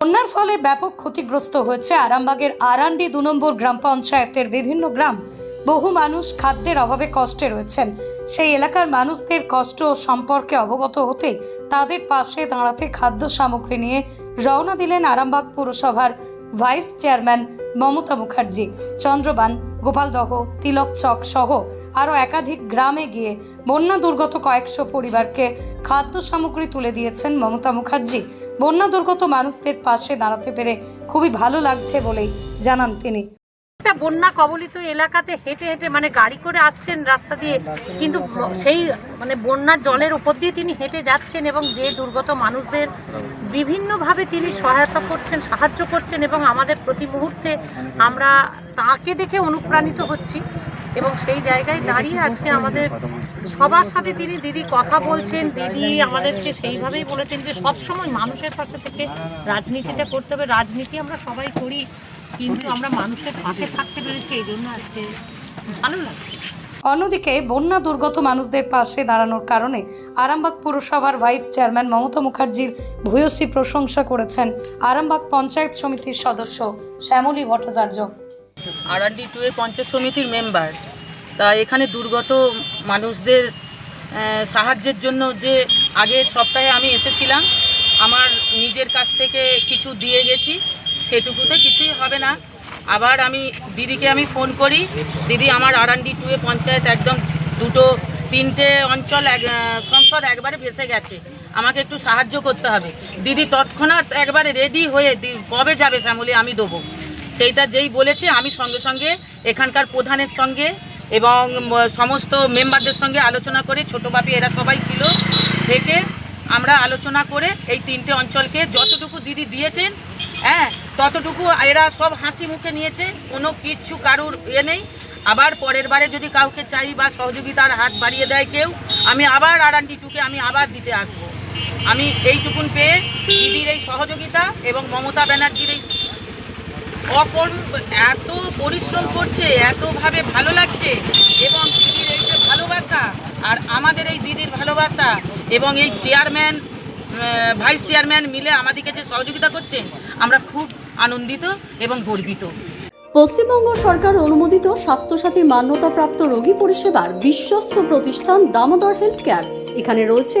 বন্যার ফলে ব্যাপক ক্ষতিগ্রস্ত হয়েছে আরামবাগের আরান্ডি দু নম্বর গ্রাম পঞ্চায়েতের বিভিন্ন গ্রাম। বহু মানুষ খাদ্যের অভাবে কষ্টে রয়েছেন। সেই এলাকার মানুষদের কষ্ট সম্পর্কে অবগত হতে তাদের পাশে দাঁড়াতে খাদ্য সামগ্রী নিয়ে রওনা দিলেন আরামবাগ পুরসভার ভাইস চেয়ারম্যান মমতা মুখার্জি। চন্দ্রবান গোপালদহ তিলকচক সহ আরও একাধিক গ্রামে গিয়ে বন্যা দুর্গত কয়েকশো পরিবারকে খাদ্য সামগ্রী তুলে দিয়েছেন মমতা মুখার্জি। বন্যা দুর্গত মানুষদের পাশে দাঁড়াতে পেরে খুবই ভালো লাগছে বলেই জানান তিনি। একটা বন্যা কবলিত এলাকাতে হেঁটে হেঁটে মানে গাড়ি করে আসছেন রাস্তা দিয়ে, কিন্তু সেই মানে বন্যার জলের উপর দিয়ে তিনি হেঁটে যাচ্ছেন এবং যে দুর্গত মানুষদের বিভিন্নভাবে তিনি সহায়তা করছেন, সাহায্য করছেন এবং আমাদের প্রতি মুহূর্তে আমরা তাকে দেখে অনুপ্রাণিত হচ্ছি এবং সেই জায়গায় দাঁড়িয়ে আজকে আমাদের সবার সাথে তিনি দিদি কথা বলছেন, দিদি আমাদেরকে সেইভাবেই বলেছেন যে সবসময় মানুষের পাশে থেকে রাজনীতিটা করতে হবে। রাজনীতি আমরা সবাই করি, কিন্তু আমরা মানুষের পাশে থাকতে পেরেছি, এই জন্য আজকে ভালো লাগছে। অন্যদিকে বন্যা দুর্গত মানুষদের পাশে দাঁড়ানোর কারণে আরামবাগ পুরসভার ভাইস চেয়ারম্যান মমতা মুখার্জির ভূয়সী প্রশংসা করেছেন আরামবাগ পঞ্চায়েত সমিতির সদস্য শ্যামলী ভট্টাচার্য। আরআরডি টু এর পঞ্চায়েত সমিতির মেম্বার তা এখানে দুর্গত মানুষদের সাহায্যের জন্য যে আগের সপ্তাহে আমি এসেছিলাম, আমার নিজের কাছ থেকে কিছু দিয়ে গেছি, সেটুকুতে কিছুই হবে না। আবার আমি দিদিকে আমি ফোন করি, দিদি আমার আরআরডি টু এ পঞ্চায়েত একদম দুটো, তিনটে অঞ্চল এক সংসদ একবারে ভেসে গেছে। আমাকে একটু সাহায্য করতে হবে। দিদি তৎক্ষণাৎ একবারে রেডি হয়ে কবে যাবে শ্যামলি আমি দেবো। সেইটা যেই বলেছে, আমি সঙ্গে সঙ্গে এখানকার প্রধানের সঙ্গে এবং সমস্ত মেম্বারদের সঙ্গে আলোচনা করে, ছোটো বাপি এরা সবাই ছিল থেকে আমরা আলোচনা করে এই তিনটে অঞ্চলকে যতটুকু দিদি দিয়েছেন হ্যাঁ ততটুকু এরা সব হাসি মুখে নিয়েছে, কোনো কিচ্ছু কারুর ইয়ে নেই। আবার পরের বারে যদি কাউকে চাই বা সহযোগিতার হাত বাড়িয়ে দেয় কেউ, আমি আবার আরান্ডি টুকে আমি আবার দিতে আসব। আমি এইটুকুন পেয়ে দিদির এই সহযোগিতা এবং মমতা ব্যানার্জির এই অপর এত পরিশ্রম করছে, এতভাবে ভালো লাগছে, এবং দিদির এই যে ভালোবাসা, আর আমাদের এই দিদির ভালোবাসা, এবং এই চেয়ারম্যান ভাইস চেয়ারম্যান মিলে আমাদেরকে যে সহযোগিতা করছেন, আমরা খুব আনন্দিত এবং গর্বিত। পশ্চিমবঙ্গ সরকার অনুমোদিত স্বাস্থ্যসাথী মান্যতাপ্রাপ্ত রোগী পরিষেবার বিশ্বস্ত প্রতিষ্ঠান দামোদর হেলথ কেয়ার এখানে রয়েছে